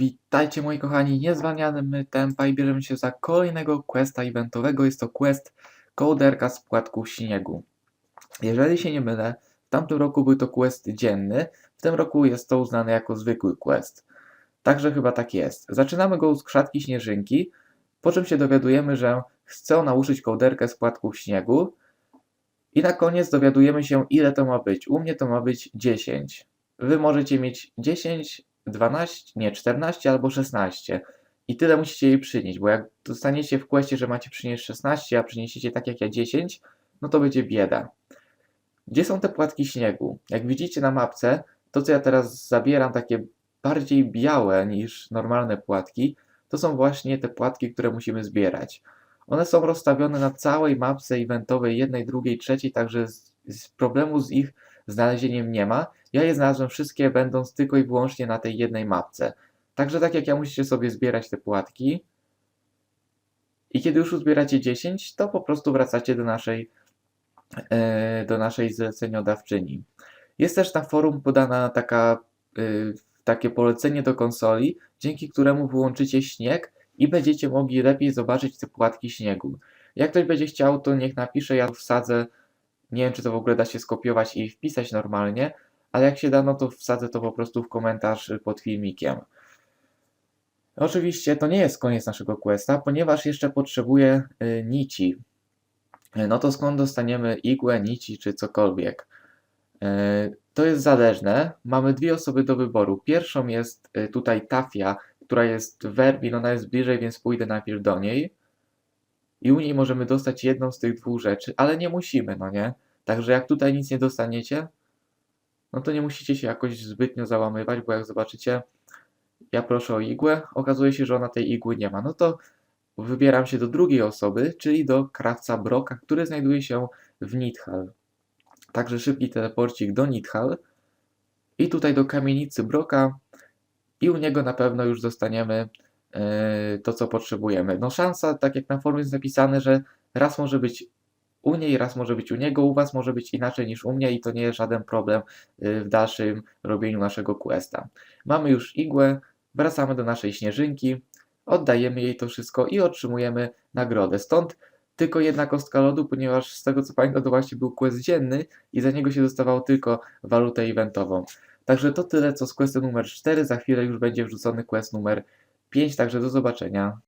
Witajcie moi kochani, niezwalnianym my tempa i bierzemy się za kolejnego questa eventowego. Jest to quest kołderka z płatków śniegu. Jeżeli się nie mylę, w tamtym roku był to quest dzienny, w tym roku jest to uznane jako zwykły quest. Także chyba tak jest. Zaczynamy go z krzatki śnieżynki, po czym się dowiadujemy, że chcą nauczyć kołderkę z płatków śniegu i na koniec dowiadujemy się ile to ma być. U mnie to ma być 10. Wy możecie mieć 10, 12, nie 14 albo 16. I tyle musicie jej przynieść, bo jak dostaniecie w questie, że macie przynieść 16, a przyniesiecie tak jak ja 10, no to będzie bieda. Gdzie są te płatki śniegu? Jak widzicie na mapce, to co ja teraz zabieram, takie bardziej białe niż normalne płatki, to są właśnie te płatki, które musimy zbierać. One są rozstawione na całej mapce eventowej, jednej, drugiej, trzeciej, także z, z problemu z ich znalezieniem nie ma. Ja je znalazłem wszystkie, będąc tylko i wyłącznie na tej jednej mapce. Także tak jak ja musicie sobie zbierać te płatki. I kiedy już uzbieracie 10, to po prostu wracacie do naszej, e, do naszej zleceniodawczyni. Jest też na forum podana taka, e, takie polecenie do konsoli, dzięki któremu wyłączycie śnieg i będziecie mogli lepiej zobaczyć te płatki śniegu. Jak ktoś będzie chciał, to niech napisze, ja wsadzę. Nie wiem, czy to w ogóle da się skopiować i wpisać normalnie, ale jak się da, no to wsadzę to po prostu w komentarz pod filmikiem. Oczywiście to nie jest koniec naszego questa, ponieważ jeszcze potrzebuję y, nici. Y, No to skąd dostaniemy igłę, nici czy cokolwiek? Y, To jest zależne. Mamy dwie osoby do wyboru. Pierwszą jest y, tutaj Tafia, która jest w Werbin, ona jest bliżej, więc pójdę najpierw do niej. I u niej możemy dostać jedną z tych dwóch rzeczy, ale nie musimy, no nie? Także jak tutaj nic nie dostaniecie, no to nie musicie się jakoś zbytnio załamywać, bo jak zobaczycie, ja proszę o igłę, okazuje się, że ona tej igły nie ma. No to wybieram się do drugiej osoby, czyli do krawca Broka, który znajduje się w Nidhal. Także szybki teleporcik do Nidhal i tutaj do kamienicy Broka i u niego na pewno już dostaniemy e, to, co potrzebujemy. No szansa, tak jak na forum jest napisane, że raz może być u niej, raz może być u niego, u was może być inaczej niż u mnie i to nie jest żaden problem y, w dalszym robieniu naszego questa. Mamy już igłę, wracamy do naszej śnieżynki, oddajemy jej to wszystko i otrzymujemy nagrodę. Stąd tylko jedna kostka lodu, ponieważ z tego co pamiętam to właśnie był quest dzienny i za niego się dostawało tylko walutę eventową. Także to tyle co z questem numer 4, za chwilę już będzie wrzucony quest numer 5, także do zobaczenia.